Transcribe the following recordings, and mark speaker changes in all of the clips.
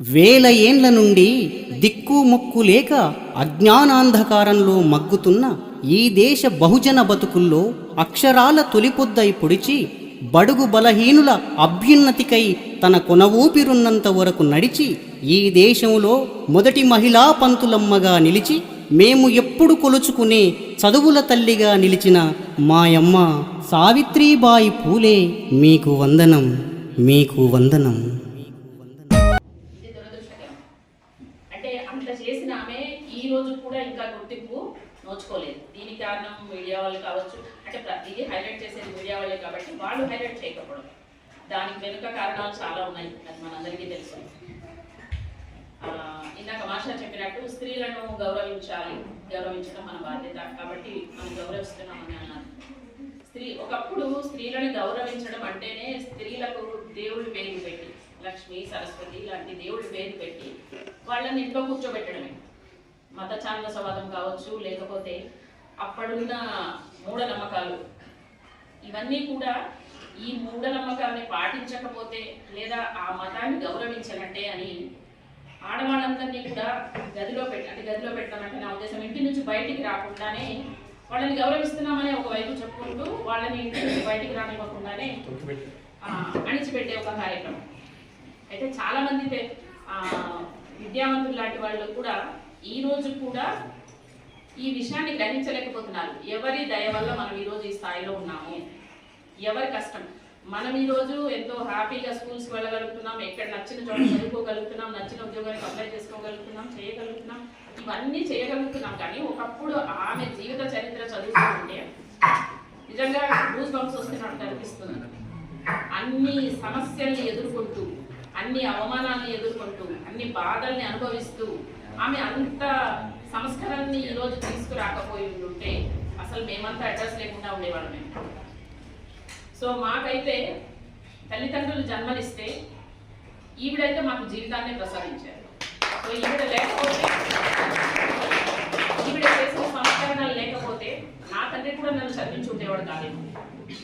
Speaker 1: వేల ఏండ్ల నుండి దిక్కు మొక్కు లేక అజ్ఞానాంధకారంలో మగ్గుతున్న ఈ దేశ బహుజన బతుకుల్లో అక్షరాల తొలిపొద్దై పొడిచి బడుగు బలహీనుల అభ్యున్నతికై తన కొనవూపిరున్నంత వరకు నడిచి ఈ దేశంలో మొదటి మహిళా పంతులమ్మగా నిలిచి మేము ఎప్పుడు కొలుచుకునే చదువుల తల్లిగా నిలిచిన మాయమ్మ సావిత్రీబాయి పూలే మీకు వందనం మీకు వందనం.
Speaker 2: అంటే అంత చేసిన ఆమె ఈ రోజు కూడా ఇంకా గుర్తింపు నోచుకోలేదు. దీనికి కారణం మీడియా వాళ్ళు కావచ్చు అంటే ప్రతిదీ హైలైట్ చేసేది మీడియా వాళ్ళే కాబట్టి వాళ్ళు హైలైట్ చేయకపోవడం. దానికి వెనుక కారణాలు చాలా ఉన్నాయి అది మనందరికీ తెలుసు. ఇందాక మాషా చెప్పినట్టు స్త్రీలను గౌరవించాలి గౌరవించడం మన బాధ్యత కాబట్టి మనం గౌరవిస్తున్నామని అన్నారు. స్త్రీ ఒకప్పుడు స్త్రీలను గౌరవించడం అంటేనే స్త్రీలకు దేవుడి పేరు పెట్టి లక్ష్మి సరస్వతి లాంటి దేవుడి పేరు పెట్టి వాళ్ళని ఇంట్లో కూర్చోబెట్టడమే. మత ఛాందసవాదం కావచ్చు లేకపోతే అప్పుడున్న మూఢనమ్మకాలు. ఇవన్నీ కూడా ఈ మూఢనమ్మకాల్ని పాటించకపోతే లేదా ఆ మతాన్ని గౌరవించనట్టే అని ఆడవాళ్ళందరినీ కూడా గదిలో పెట్టి అంటే గదిలో పెట్టామంటే నా ఉద్దేశం ఇంటి నుంచి బయటికి రాకుండానే వాళ్ళని గౌరవిస్తున్నామని ఒకవైపు చెప్పుకుంటూ వాళ్ళని ఇంటి నుంచి బయటికి రానివ్వకుండానే అణిచిపెట్టే ఒక కార్యక్రమం. అయితే చాలా మంది విద్యావంతులు లాంటి వాళ్ళు కూడా ఈ రోజు కూడా ఈ విషయాన్ని గ్రహించలేకపోతున్నారు. ఎవరి దయ వల్ల మనం ఈరోజు ఈ స్థాయిలో ఉన్నాము? ఎవరి కష్టం? మనం ఈరోజు ఎంతో హ్యాపీగా స్కూల్స్ వెళ్ళగలుగుతున్నాం ఎక్కడ నచ్చిన చోట చదువుకోగలుగుతున్నాం నచ్చిన ఉద్యోగానికి అప్లై చేసుకోగలుగుతున్నాం చేయగలుగుతున్నాం ఇవన్నీ చేయగలుగుతున్నాం. కానీ ఒకప్పుడు ఆమె జీవిత చరిత్ర చదువుతుంటే నిజంగా రూస్ బంప్స్ వస్తున్నట్టు అనిపిస్తుంది. అన్ని సమస్యల్ని ఎదుర్కొంటూ అన్ని అవమానాల్ని ఎదుర్కొంటూ అన్ని బాధల్ని అనుభవిస్తూ ఆమె అంత సంస్కరణని ఈరోజు తీసుకురాకపోయి ఉంటే అసలు మేమంతా అడ్రస్ లేకుండా ఉండేవాళ్ళం మేము సో మాకైతే తల్లిదండ్రులు జన్మనిస్తే ఈవిడైతే మాకు జీవితాన్ని ప్రసాదించారు. సో ఈవిడ లేకపోతే ఈవిడ చేసిన సంస్కరణలు లేకపోతే నా తండ్రి కూడా నన్ను చదివించి ఉండేవాడు కాదేమో.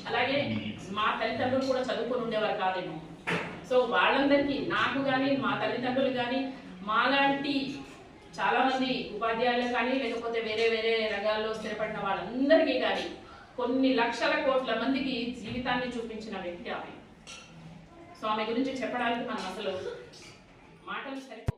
Speaker 2: అలాగే మా తల్లిదండ్రులు కూడా చదువుకొని ఉండేవారు కాదేమో. సో వాళ్ళందరికీ నాకు కానీ మా తల్లిదండ్రులు కానీ మాలాంటి చాలామంది ఉపాధ్యాయులు కానీ లేకపోతే వేరే వేరే రంగాల్లో స్థిరపడిన వాళ్ళందరికీ కానీ కొన్ని లక్షల కోట్ల మందికి జీవితాన్ని చూపించిన వ్యక్తి ఆమె. సో ఆమె గురించి చెప్పడానికి మనం అసలు మాటలు సరిపో